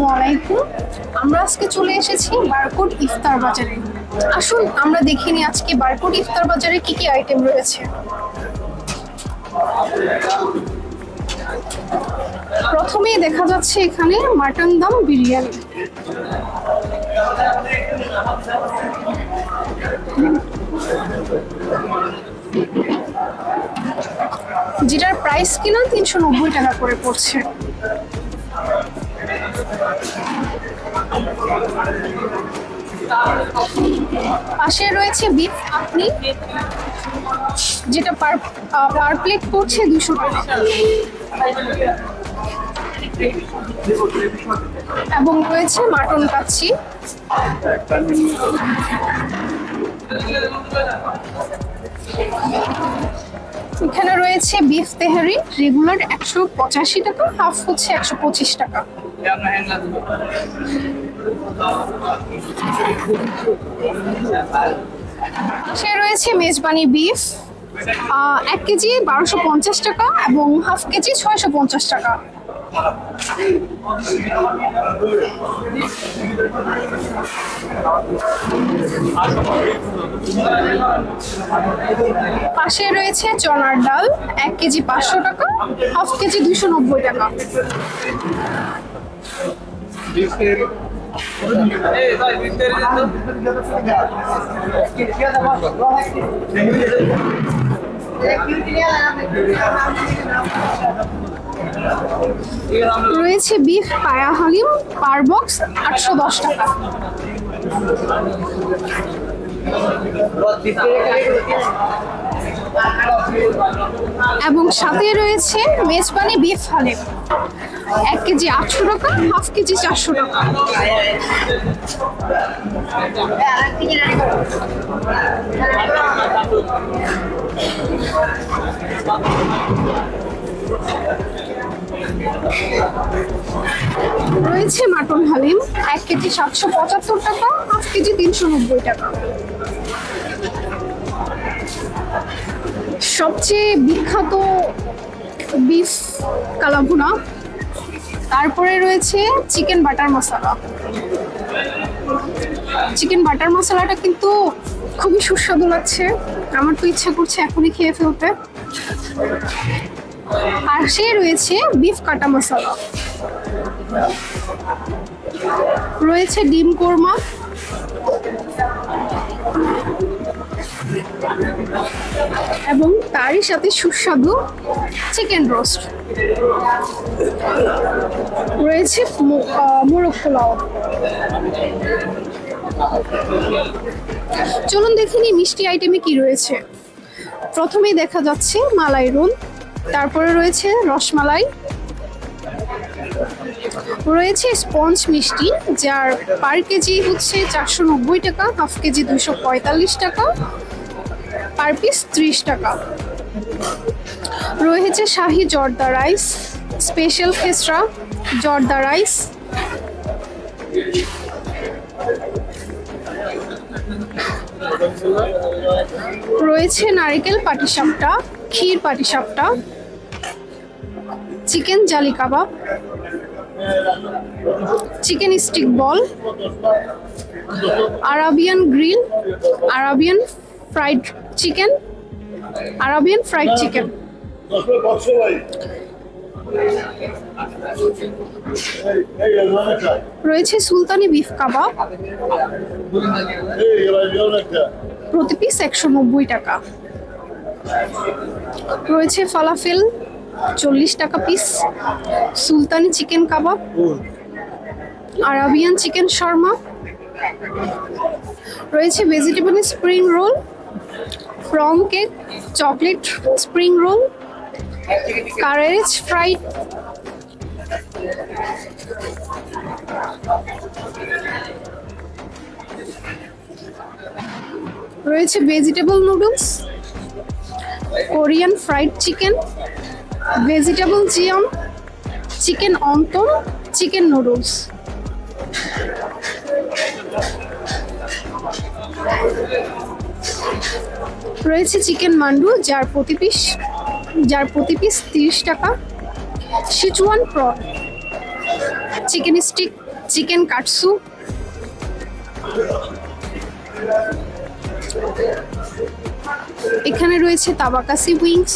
আসসালামু আলাইকুম। আমরা আজকে চলে এসেছি বারকোড ইফতার বাজারে। আসুন, আমরা দেখিনি আজকে বারকোড ইফতার বাজারে কি কি আইটেম রয়েছে। প্রথমেই দেখা যাচ্ছে এখানে মাটন দম বিরিয়ানি। যেটার প্রাইস কিনা তিনশো নব্বই টাকা করে পড়ছে। পাশে রয়েছে বিফ আপনি, যেটা পার পার প্লেট পড়ছে দুশো টাকা। এবং রয়েছে মাটন কাচ্ছি এখানে রয়েছে বিফ তেহারি রেগুলার একশো পঁচাশি টাকা হাফ হচ্ছে একশো পঁচিশ টাকা। সে রয়েছে মেজবানি বিফ এক কেজি বারোশো পঞ্চাশ টাকা এবং হাফ কেজি ছয়শো পঞ্চাশ টাকা। পাশে রয়েছে চনার ডাল, এক কেজি পাঁচশো টাকা হাফ কেজি দুশো নব্বই টাকা। রয়েছে বিফ পায়া হালিম, পার বক্স আটশো দশ টাকা। এবং সাথে রয়েছে মেজবানি বিফ হালিম। এক কেজি আটশো টাকা, হাফ কেজি চারশো টাকা। রয়েছে মাটন হালিম, এক কেজি সাতশো পঁচাত্তর টাকা, হাফ কেজি তিনশো নব্বই টাকা। সবচেয়ে বিখ্যাত বিফ কালাভুনা তারপরে রয়েছে chicken butter masala. Chicken butter মশলাটা কিন্তু খুবই সুস্বাদু লাগছে। আমার তো ইচ্ছা করছে এখনই খেয়ে ফেলতে। আর সে রয়েছে বিফ কাটা মশলা। রয়েছে ডিম কোরমা। এবং তারই সাথে সুস্বাদু চিকেন রোস্ট। রয়েছে মোরগ পোলাও। চলুন দেখে নিই মিষ্টি আইটেমে কি রয়েছে। প্রথমেই দেখা যাচ্ছে মালাই রোল, তারপরে রয়েছে রসমালাই। রয়েছে স্পঞ্জ মিষ্টি, যার পার কেজি হচ্ছে চারশো নব্বই টাকা, হাফ কেজি দুশো পঁয়তাল্লিশ টাকা। পার পিস ত্রিশ টাকা। রয়েছে শাহি জর্দা রাইস, স্পেশাল খেসরা, জর্দা রাইস। রয়েছে নারিকেল পাটিসাপটা, kheer patishapta, chicken jali kebab, chicken stick ball, Arabian grill, Arabian fried chicken Arabian fried chicken রয়েছে সুলতানি বিফ কাবাব। প্রতি পিস একশো নব্বই টাকা। রয়েছে ফালাফেল চল্লিশ টাকা পিস। সুলতানি chicken kebab. Arabian chicken shawarma. রয়েছে vegetable spring roll. Prawn cake, chocolate spring roll, courage fried রয়েছে vegetable noodles, Korean fried chicken, vegetable জিয়াম, chicken অন্তম, চিকেন নুডলস। রয়েছে চিকেন মান্ডু, যার প্রতি পিস, যার প্রতি পিস তিরিশ টাকা। সিচুয়ান প্র চিকেন স্টিক চিকেন কাটসু এখানে রয়েছে তাবাকাসি উইংস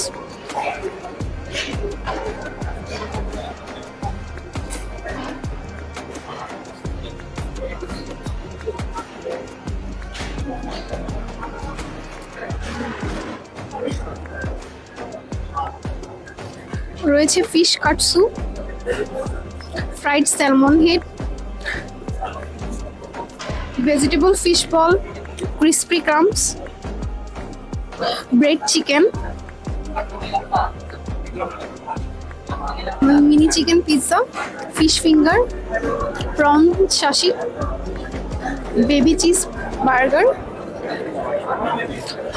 রয়েছে fish katsu fried salmon head vegetable fish ball crispy crumbs bread chicken mini chicken pizza fish finger prawn শাসি baby cheese burger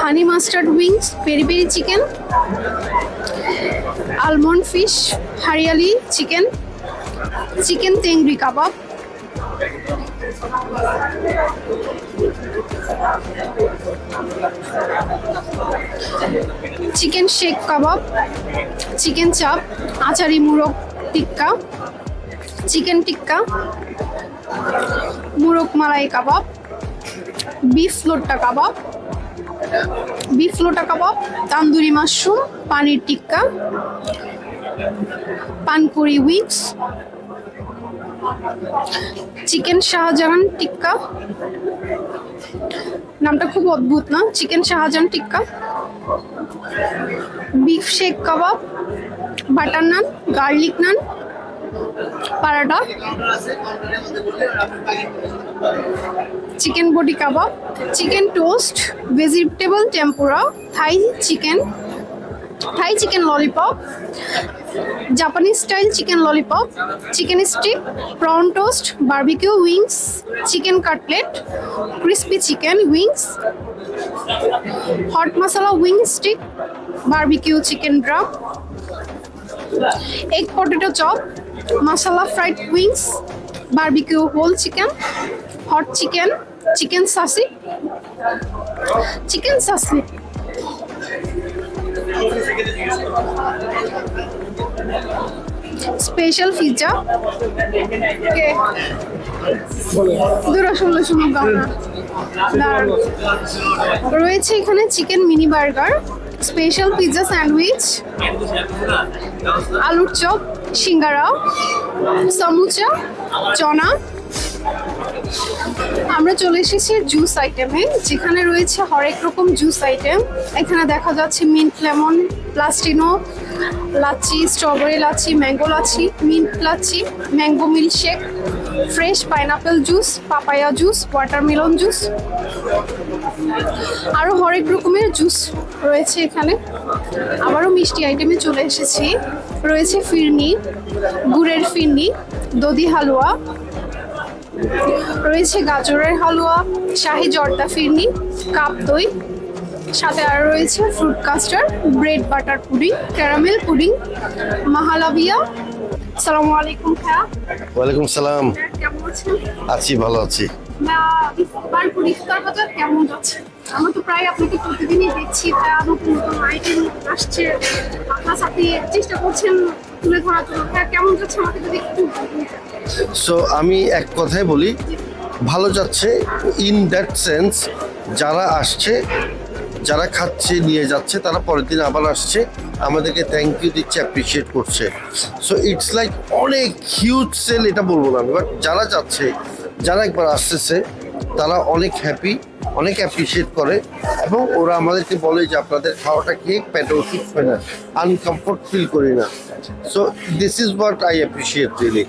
honey mustard wings peri peri chicken almond fish hariyali chicken chicken tangri kebab chicken seekh kebab chicken chaap achari murg টিক্কা chicken টিক্কা মুরগ মালাই কাবাব beef লোট্টা কাবাব beef লোটা কাবাব, tandoori mushroom, paneer tikka, পানপুরি wings, chicken Shahjahan tikka. নামটা খুব অদ্ভুত না? Chicken Shahjahan tikka. Beef seekh kebab, butter naan, garlic naan paratha chicken boti kebab, chicken toast, vegetable tempura, Thai chicken Thai chicken lollipop, Japanese style chicken lollipop, chicken stick, prawn toast, barbecue wings, chicken cutlet, crispy chicken wings, hot masala wing stick, barbecue chicken drum, egg potato chop masala fried wings barbecue whole chicken hot chicken chicken সাসি chicken সাসি special pizza কে দূরা ষোলো ষোলো রয়েছে এখানে chicken mini burger special pizza sandwich আলুর chop. সিঙ্গারা সমুচা, চনা। আমরা চলে এসেছি জুস আইটেমে, যেখানে রয়েছে হরেক রকম জুস আইটেম। এখানে দেখা যাচ্ছে mint lemon, প্লাস্টিনো, lassi, strawberry lassi, mango lassi, mint lassi, mango milkshake, fresh pineapple juice, papaya juice, watermelon juice. আরও হরেক রকমের জুস রয়েছে এখানে। আবারও মিষ্টি আইটেমে চলে এসেছি। রয়েছে ফিরনি, গুড়ের ফিরনি, দধি হালুয়া, রয়েছে গাজরের হালুয়া, শাহি জর্দা ফিরনি, কাপ দই, সাথে আর রয়েছে fruit custard bread butter pudding caramel pudding mahalabia আলাইকুম ওয়ালাইকুম সালাম। কেমন আছেন? আছি ভালো আছি। না ইফতার ইফতার বাজার কেমন যাচ্ছে? আমরা তো প্রায় আপনাকে প্রতিদিনই দেখছি ভাইয়া নতুন নতুন আইটেম আসছে। আপনার সাথে চেষ্টা করছেন তুলে ধরার জন্য। ভাইয়া কেমন যাচ্ছে আমাকে যদি একটু সো আমি এক কথাই বলি ভালো যাচ্ছে ইন দ্যাট সেন্স যারা আসছে যারা খাচ্ছে নিয়ে যাচ্ছে তারা পরের দিন আবার আসছে। আমাদেরকে থ্যাংক ইউ দিচ্ছে অ্যাপ্রিসিয়েট করছে। সো ইটস লাইক অনেক হিউজ সেল এটা বলব না বাট যারা যাচ্ছে, যারা একবার আসতেছে, তারা অনেক হ্যাপি অনেক অ্যাপ্রিসিয়েট করে, এবং ওরা আমাদেরকে বলে যে আপনাদের খাওয়াটা খেয়ে পেটে ওষুধ হয় না আনকমফোর্ট ফিল করি না। So this is what I appreciate really